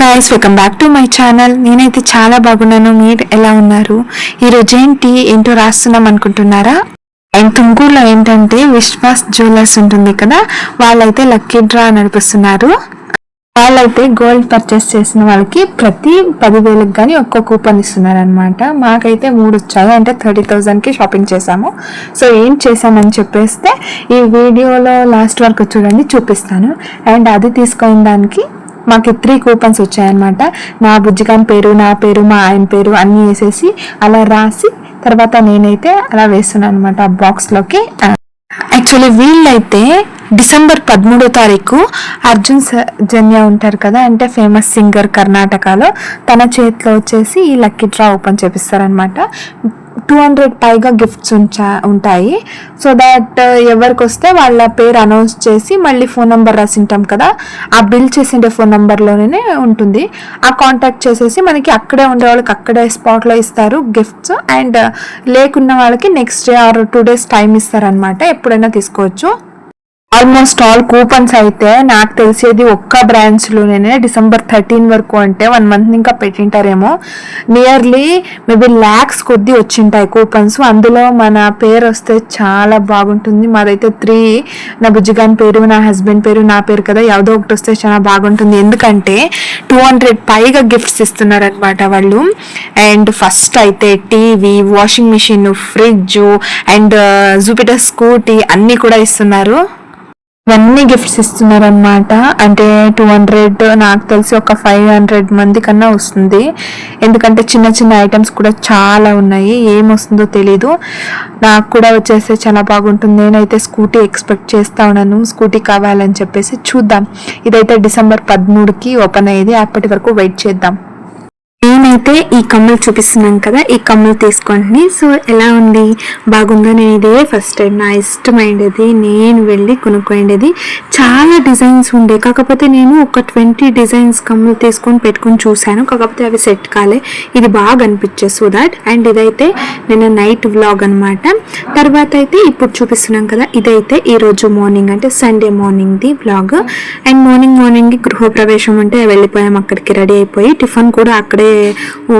Guys welcome back to my channel నేనైతే చాలా బాగున్నాను. మీరు ఎలా ఉన్నారు? ఈరోజు ఏంటి? ఏంటో రాస్తున్నాం అనుకుంటున్నారా? అండ్ తుంగూరులో ఏంటంటే విశ్వాస్ జ్యువెలర్స్ ఉంటుంది కదా వాళ్ళైతే లక్కీ డ్రా నడిపిస్తున్నారు. వాళ్ళైతే గోల్డ్ పర్చేస్ చేసిన వాళ్ళకి ప్రతి పదివేలకు కానీ ఒక్క కూపన్ ఇస్తున్నారు అనమాట మాకైతే మూడు వచ్చాయి. అంటే థర్టీ థౌజండ్కి షాపింగ్ చేశాము. సో ఏం చేశామని చెప్పేస్తే ఈ వీడియోలో లాస్ట్ వరకు చూడండి చూపిస్తాను. అండ్ అది తీసుకున్న దానికి మాకు త్రీ కూపన్స్ వచ్చాయన్నమాట. నా బుజ్జిగాన్ పేరు నా పేరు మా ఆయన పేరు అన్నీ వేసేసి అలా రాసి తర్వాత నేనైతే అలా వేస్తున్నాను అనమాట ఆ బాక్స్లోకి యాక్చువల్లీ వీళ్ళైతే డిసెంబర్ పదమూడో తారీఖు అర్జున్ జన్య ఉంటారు కదా అంటే ఫేమస్ సింగర్ కర్ణాటకలో తన చేతిలో వచ్చేసి ఈ లక్కీ డ్రా ఓపెన్ చేపిస్తారనమాట టూ హండ్రెడ్ పైగా గిఫ్ట్స్ ఉంచా ఉంటాయి. సో దట్ uh, ఎవరికి వస్తే వాళ్ళ పేరు అనౌన్స్ చేసి మళ్ళీ ఫోన్ నెంబర్ రాసింటాం కదా ఆ బిల్ చేసిండే ఫోన్ నెంబర్లోనే ఉంటుంది. ఆ కాంటాక్ట్ చేసేసి మనకి అక్కడే ఉండే వాళ్ళకి అక్కడే స్పాట్లో ఇస్తారు గిఫ్ట్స్ అండ్ uh, లేకున్న వాళ్ళకి next day or two days time ఇస్తారనమాట ఎప్పుడైనా తీసుకోవచ్చు. ఆల్మోస్ట్ ఆల్ కూపన్స్ అయితే నాకు తెలిసేది ఒక్క బ్రాంచ్లోనే డిసెంబర్ థర్టీన్ వరకు అంటే వన్ మంత్ ఇంకా పెట్టింటారేమో నియర్లీ మేబీ ల్యాక్స్ కొద్దీ వచ్చింటాయి కూపన్స్ అందులో మన పేరు వస్తే చాలా బాగుంటుంది మాదైతే త్రీ నా బుజ్జిగాని పేరు నా హస్బెండ్ పేరు నా పేరు కదా ಯಾವುದೋ ఒకటి వస్తే చాలా బాగుంటుంది ఎందుకంటే టూ హండ్రెడ్ పైగా గిఫ్ట్స్ ఇస్తున్నారనమాట వాళ్ళు అండ్ ఫస్ట్ అయితే TV washing machine fridge and Jupiter scooty అన్నీ కూడా ఇస్తున్నారు ఇవన్నీ గిఫ్ట్స్ ఇస్తున్నారనమాట అంటే టూ హండ్రెడ్ నాకు తెలిసి ఒక ఫైవ్ హండ్రెడ్ మంది కన్నా వస్తుంది. ఎందుకంటే చిన్న చిన్న ఐటమ్స్ కూడా చాలా ఉన్నాయి. ఏం వస్తుందో తెలీదు. నాకు కూడా వచ్చేస్తే చాలా బాగుంటుంది. నేనైతే స్కూటీ ఎక్స్పెక్ట్ చేస్తా ఉన్నాను. స్కూటీ కావాలని చెప్పేసి చూద్దాం. ఇదైతే డిసెంబర్ పదమూడుకి ఓపెన్ అయ్యేది. అప్పటి వరకు వెయిట్ చేద్దాం. నేనైతే ఈ కమ్మలు చూపిస్తున్నాం కదా ఈ కమ్మలు తీసుకోండి. సో ఎలా ఉంది? బాగుందో? నేను ఇదే ఫస్ట్ టైం నా ఇష్టమైనది నేను వెళ్ళి కొనుక్కోండేది చాలా డిజైన్స్ ఉండే. కాకపోతే నేను ఒక ట్వంటీ డిజైన్స్ కమ్మలు తీసుకొని పెట్టుకొని చూశాను. కాకపోతే అవి సెట్ కాలే. ఇది బాగా అనిపించే సో దాట్ అండ్ ఇదైతే నేను నైట్ వ్లాగ్ అనమాట తర్వాత అయితే ఇప్పుడు చూపిస్తున్నాం కదా ఇదైతే ఈ రోజు మార్నింగ్ అంటే సండే మార్నింగ్ది వ్లాగ్ అండ్ మార్నింగ్ మార్నింగ్ గృహప్రవేశం అంటే వెళ్ళిపోయాం. అక్కడికి రెడీ అయిపోయి టిఫిన్ కూడా అక్కడే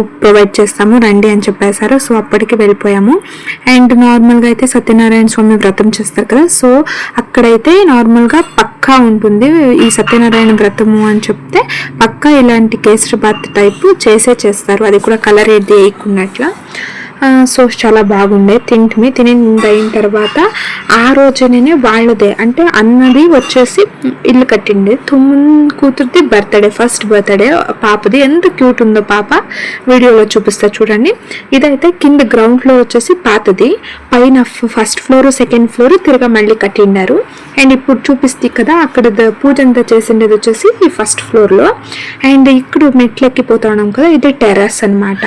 ప్రొవైడ్ చేస్తాము రండి అని చెప్పేశారు. సో అప్పటికి వెళ్ళిపోయాము. అండ్ నార్మల్గా అయితే సత్యనారాయణ స్వామి వ్రతం చేస్తారు కదా. సో అక్కడైతే నార్మల్గా పక్కా ఉంటుంది ఈ సత్యనారాయణ వ్రతము అని చెప్తే పక్కా ఇలాంటి కేసరి బాత్ టైపు చేసే చేస్తారు. అది కూడా కలర్ ఏది వేయకున్నట్లు సో చాలా బాగుండే. తింటిమి. తిని అయిన తర్వాత ఆ రోజునే వాళ్ళదే అంటే అన్నది వచ్చేసి ఇల్లు కట్టిండే. తుమ్మున్ కూతురిది బర్త్డే ఫస్ట్ బర్త్డే. పాపది ఎంత క్యూట్ ఉందో పాప వీడియోలో చూపిస్తా చూడండి. ఇదైతే కింద గ్రౌండ్ ఫ్లోర్ వచ్చేసి పాతది. పైన ఫస్ట్ ఫ్లోర్ సెకండ్ ఫ్లోర్ తిరగా మళ్ళీ కట్టిండారు. అండ్ ఇప్పుడు చూపిస్తే కదా అక్కడ పూజ అంతా చేసిండేది వచ్చేసి ఈ ఫస్ట్ ఫ్లోర్లో అండ్ ఇక్కడ మెట్లెక్కి పోతున్నాం కదా ఇది టెర్రస్ అన్నమాట.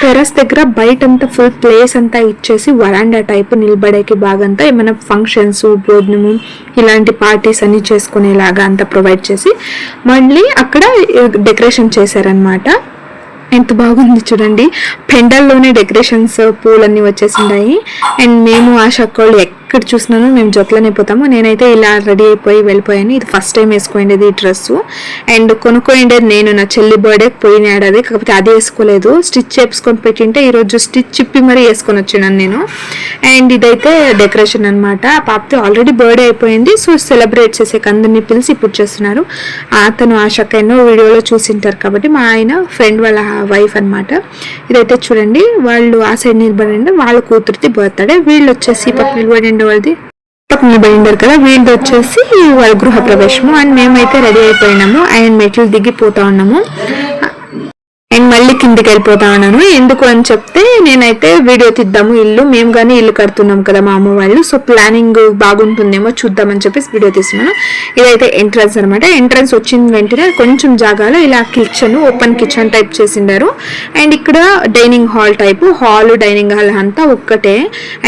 టెర్రస్ దగ్గర బయట అంతా ఫుల్ ప్లేస్ అంతా ఇచ్చేసి వరాండా టైప్ నిలబడేకి బాగంతా ఏమైనా ఫంక్షన్స్ భోజనము ఇలాంటి పార్టీస్ అన్ని చేసుకునేలాగా అంతా ప్రొవైడ్ చేసి మళ్ళీ అక్కడ డెకరేషన్ చేశారనమాట ఎంత బాగుంది చూడండి. పెండల్లోనే డెకరేషన్స్ పూలన్నీ వచ్చేసిండాయి. అండ్ మేము ఆ షక్కోళ్ళు ఎక్కడ చూసినానో మేము జొట్లోనే పోతాము. నేనైతే ఇలా రెడీ అయిపోయి వెళ్ళిపోయాను. ఇది ఫస్ట్ టైం వేసుకోండేది ఈ డ్రెస్ అండ్ కొనుక్కోండేది నేను నా చెల్లి బర్త్డే పోయిన ఏడాది కాకపోతే అది వేసుకోలేదు. స్టిచ్ చేసుకొని పెట్టింటే ఈరోజు స్టిచ్ చిప్పి మరీ వేసుకొని వచ్చినాను నేను. అండ్ ఇదైతే డెకరేషన్ అనమాట పాపతో ఆల్రెడీ బర్త్డే అయిపోయింది సో సెలబ్రేట్ చేసే అందరినీ పిలిచి ఇప్పుడు చేస్తున్నారు. అతను ఆశక్క ఎన్నో వీడియోలో చూసింటారు కాబట్టి మా ఆయన ఫ్రెండ్ వాళ్ళ వైఫ్ అన్నమాట. ఇదైతే చూడండి వాళ్ళు ఆ సైడ్ నిలబడి వాళ్ళ కూతురిది బర్త్డే వీళ్ళు వచ్చేసి పక్క నిలబడి వాళ్ళది. పక్కన బైండర్ కదా వీళ్ళు వచ్చేసి వాళ్ళ గృహ ప్రవేశము అండ్ మేమైతే రెడీ అయిపోయినాము. అండ్ మెట్లు దిగిపోతా ఉన్నాము. నేను మళ్ళీ కిందికి వెళ్ళిపోతా ఉన్నాను ఎందుకు అని చెప్తే నేనైతే వీడియో తీద్దాము ఇల్లు మేము కానీ ఇల్లు కడుతున్నాం కదా మా అమ్మ వాళ్ళు సో ప్లానింగ్ బాగుంటుందేమో చూద్దామని చెప్పేసి వీడియో తీస్తున్నాను. ఇదైతే ఎంట్రన్స్ అనమాట ఎంట్రన్స్ వచ్చిన వెంటనే కొంచెం జాగాలో ఇలా కిచెన్ ఓపెన్ కిచెన్ టైప్ చేసిండారు. అండ్ ఇక్కడ dining hall type hall dining hall అంతా ఒక్కటే.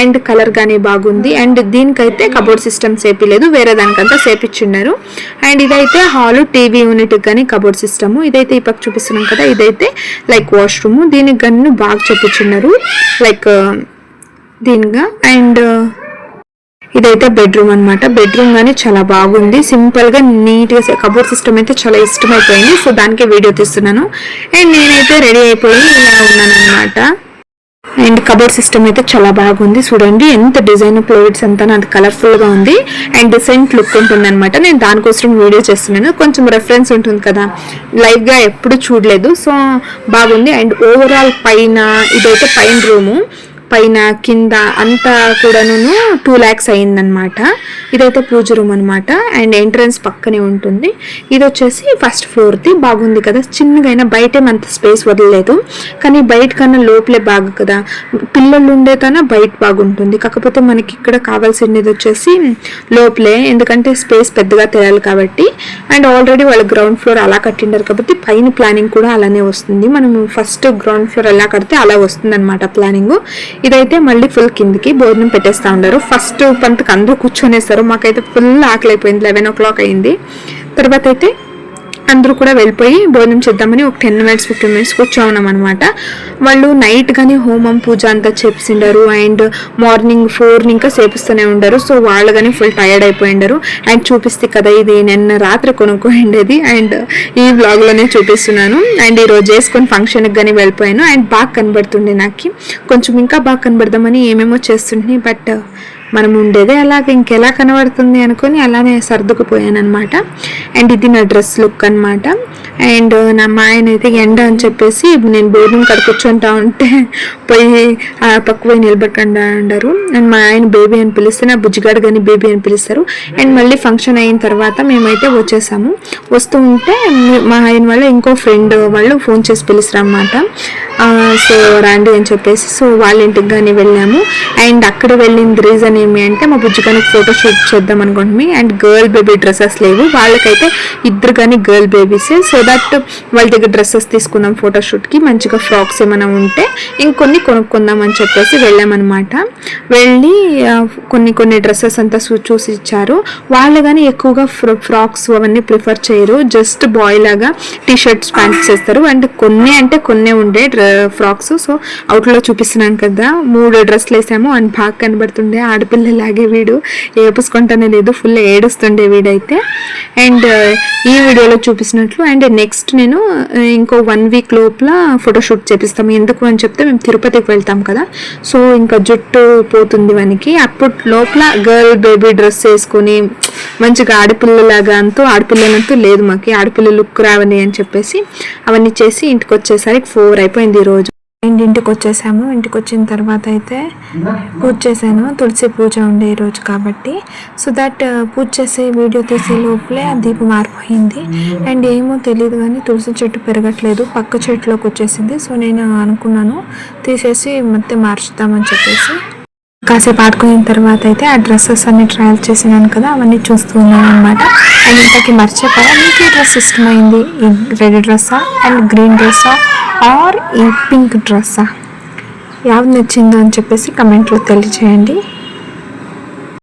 అండ్ కలర్ కానీ బాగుంది. అండ్ దీనికైతే కబోర్డ్ సిస్టమ్ సేపిలేదు వేరే దానికంతా సేపిచ్చిండారు అండ్ ఇదైతే హాల్ టీవీ యూనిట్ కానీ కబోర్డ్ సిస్టమ్ ఇదైతే ఈ పక్క చూపిస్తున్నాం కదా ఇదైతే లైక్ వాష్రూమ్ దీనికి గన్ను బాగా చెప్పుచున్నారు. లైక్ uh, దీనిగా. అండ్ uh, ఇదైతే బెడ్రూమ్ అన్నమాట. బెడ్రూమ్ కానీ చాలా బాగుంది. సింపుల్గా నీట్గా కబోర్డ్ సిస్టమ్ అయితే చాలా ఇష్టమైపోయింది. సో దానికే వీడియో తీస్తున్నాను. అండ్ నేనైతే రెడీ అయిపోయి ఇలా ఉన్నాను అనమాట అండ్ కబోర్డ్ సిస్టమ్ అయితే చాలా బాగుంది. చూడండి ఎంత డిజైన్ క్లోయిడ్స్ అంతా నాకు కలర్ఫుల్గా ఉంది. అండ్ డిసెంట్ లుక్ ఉంటుంది అనమాట నేను దానికోసం వీడియో చేస్తున్నాను. కొంచెం రెఫరెన్స్ ఉంటుంది కదా. లైవ్గా ఎప్పుడు చూడలేదు. సో బాగుంది. అండ్ ఓవరాల్ పైన ఇదైతే పైన రూము. పైన కింద అంతా కూడాను టూ ల్యాక్స్ అయిందనమాట ఇదైతే పూజ రూమ్ అనమాట అండ్ ఎంట్రన్స్ పక్కనే ఉంటుంది. ఇది వచ్చేసి ఫస్ట్ ఫ్లోర్ది బాగుంది కదా. చిన్నగా అయినా బయటే అంత స్పేస్ వదలలేదు. కానీ బయట కన్నా లోపలే బాగు కదా. పిల్లలు ఉండే బయట బాగుంటుంది. కాకపోతే మనకి ఇక్కడ కావాల్సినది వచ్చేసి లోపలే. ఎందుకంటే స్పేస్ పెద్దగా తెలియాలి కాబట్టి. అండ్ ఆల్రెడీ వాళ్ళు గ్రౌండ్ ఫ్లోర్ అలా కట్టిండారు కాబట్టి పైన ప్లానింగ్ కూడా అలానే వస్తుంది. మనం ఫస్ట్ గ్రౌండ్ ఫ్లోర్ ఎలా కడితే అలా వస్తుంది అనమాట ప్లానింగ్. ఇదైతే మళ్ళీ ఫుల్ కిందికి భోజనం పెట్టేస్తా ఉన్నారు. ఫస్ట్ పంతకు అందరూ కూర్చొనేస్తారు మాకైతే ఫుల్ ఆకలి అయిపోయింది లెవెన్ ఓ క్లాక్ అయింది. తర్వాత అయితే అందరూ కూడా వెళ్ళిపోయి భోజనం చేద్దామని ఒక టెన్ మినిట్స్ ఫిఫ్టీన్ మినిట్స్ కూర్చోన్నాం అనమాట వాళ్ళు నైట్ కానీ హోమం పూజ అంతా చేపిస్తుండారు అండ్ మార్నింగ్ ఫోర్ ఇంకా చేపిస్తూనే ఉండరు. సో వాళ్ళు కానీ ఫుల్ టైర్డ్ అయిపోయిండారు అండ్ చూపిస్తే కదా ఇది నిన్న రాత్రి కొనుక్కోండేది అండ్ ఈ వ్లాగ్లోనే చూపిస్తున్నాను. అండ్ ఈరోజు చేసుకొని ఫంక్షన్కి కానీ వెళ్ళిపోయాను. అండ్ బాగా కనబడుతుండే నాకు. కొంచెం ఇంకా బాగా కనబడదామని ఏమేమో చేస్తుండే బట్ మనం ఉండేదే అలాగ ఇంకెలా కనబడుతుంది అనుకొని అలానే సర్దుకుపోయాను అనమాట అండ్ ఇది నా డ్రెస్ లుక్ అనమాట అండ్ నా మా ఆయన అయితే ఎండ అని చెప్పేసి నేను బేబీని కాడ కూర్చుంటా ఉంటే పోయి ఆ పక్క పోయి నిలబెట్టండి అంటారు అండ్ మా ఆయన బేబీ అని పిలిస్తే నా బుజ్జిగాడు కానీ బేబీ అని పిలుస్తారు. అండ్ మళ్ళీ ఫంక్షన్ అయిన తర్వాత మేమైతే వచ్చేసాము. వస్తూ ఉంటే మా ఆయన వాళ్ళ ఇంకో ఫ్రెండ్ వాళ్ళు ఫోన్ చేసి పిలుస్తారు అనమాట సో రాండి అని చెప్పేసి సో వాళ్ళ ఇంటికి కానీ వెళ్ళాము. అండ్ అక్కడ వెళ్ళిన రీజన్ ఏమి అంటే మా బుజ్జిగానికి ఫోటో షూట్ చేద్దాం అనుకుంటున్నాం అండ్ గర్ల్ బేబీ డ్రెస్సెస్ లేవు. వాళ్ళకైతే ఇద్దరు కానీ గర్ల్ బేబీస్. సో దట్ వాళ్ళ దగ్గర డ్రెస్సెస్ తీసుకుందాం ఫోటోషూట్కి మంచిగా ఫ్రాక్స్ ఏమైనా ఉంటే ఇంకొన్ని కొనుక్కుందాం అని చెప్పేసి వెళ్ళామన్నమాట. వెళ్ళి కొన్ని కొన్ని డ్రెస్సెస్ అంతా చూ- చూసి ఇచ్చారు. వాళ్ళు కానీ ఎక్కువగా ఫ్రాక్స్ అవన్నీ ప్రిఫర్ చేయరు. జస్ట్ బాయ్ లాగా టీ షర్ట్స్ ప్యాంట్స్ చేస్తారు. అండ్ కొన్ని అంటే కొన్ని ఉండే ఫ్రాక్స్. సో అవుట్లో చూపిస్తున్నాను కదా మూడు డ్రెస్సులు వేసాము. అండ్ బాగా కనబడుతుండే ఆడపిల్లలాగే వీడు. ఏపుసుకుంటానే లేదు. ఫుల్ ఏడుస్తుండే వీడైతే. అండ్ ఈ వీడియోలో చూపిస్తున్నట్లు అండ్ నెక్స్ట్ నేను ఇంకో వన్ వీక్ లోపల ఫోటోషూట్ చేపిస్తాము. ఎందుకు అని చెప్తే మేము తిరుపతికి వెళ్తాం కదా. సో ఇంకా జుట్టు పోతుంది వానికి అప్పుడు లోపల గర్ల్ బేబీ డ్రెస్ వేసుకొని మంచిగా ఆడపిల్లలాగా అంటూ ఆడపిల్లలంతా లేదు మాకు. ఆడపిల్ల లుక్ రావని అని చెప్పేసి అవన్నీ చేసి ఇంటికి వచ్చేసరికి ఫోర్ అయిపోయింది ఈరోజు అండ్ ఇంటికి వచ్చేసాము. ఇంటికి వచ్చిన తర్వాత అయితే పూజ చేశాను. తులసి పూజ ఉండే ఈరోజు కాబట్టి. సో దట్ uh, పూజ చేసే వీడియో తీసే లోపలే ఆ దీపం మారిపోయింది. అండ్ ఏమో తెలియదు కానీ తులసి చెట్టు పెరగట్లేదు. పక్క చెట్టులోకి వచ్చేసింది. సో నేను అనుకున్నాను తీసేసి మొత్తం మార్చుదామని చెప్పేసి. కాసేపు ఆడుకున్న తర్వాత అయితే ఆ డ్రెస్సెస్ అన్ని ట్రయల్ చేసినాను కదా అవన్నీ చూస్తూ ఉన్నాను అనమాట నేను ఇంతకీ మర్చిపోయా మీకు ఈ డ్రెస్ ఇష్టమైంది. ఈ రెడ్ డ్రెస్సా అండ్ గ్రీన్ డ్రెస్సా ఆర్ ఈ పింక్ డ్రెస్సా? యావది నచ్చిందో అని చెప్పేసి కమెంట్లో తెలియజేయండి